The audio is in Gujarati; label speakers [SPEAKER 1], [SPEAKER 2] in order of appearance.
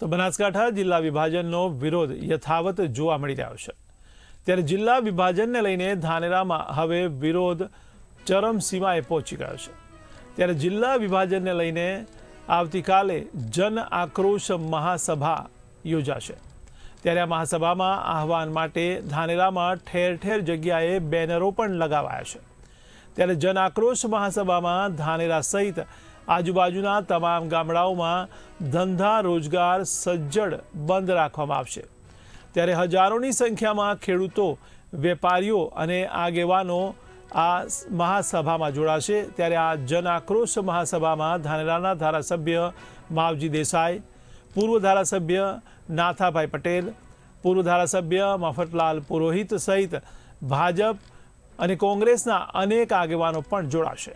[SPEAKER 1] તો બનાસકાંઠા જિલ્લા વિભાજનનો વિરોધ યથાવત જોવા મળી રહ્યો છે. ત્યારે જિલ્લા વિભાજનને લઈને ધાનેરામાં હવે વિરોધ ચરમસીમાએ પહોંચી ગયો છે. ત્યારે જિલ્લા વિભાજનને લઈને આવતીકાલે જન આક્રોશ મહાસભા યોજાશે. ત્યારે આ મહાસભામાં આહવાન માટે ધાનેરામાં ઠેર ઠેર જગ્યાએ બેનરો પણ લગાવાયા છે. ત્યારે જન આક્રોશ મહાસભામાં ધાનેરા સહિત આજુબાજુના તમામ ગામડાઓમાં ધંધા, રોજગાર સજ્જડ બંધ રાખવામાં આવશે. ત્યારે હજારોની સંખ્યામાં ખેડૂતો, વેપારીઓ અને આગેવાનો આ મહાસભામાં જોડાશે. ત્યારે આ જન આક્રોશ મહાસભામાં ધાનેરાના ધારાસભ્ય માવજી દેસાઈ, પૂર્વ ધારાસભ્ય નાથાભાઈ પટેલ, પૂર્વ ધારાસભ્ય મફતલાલ પુરોહિત સહિત ભાજપ અને કોંગ્રેસના અનેક આગેવાનો પણ જોડાશે.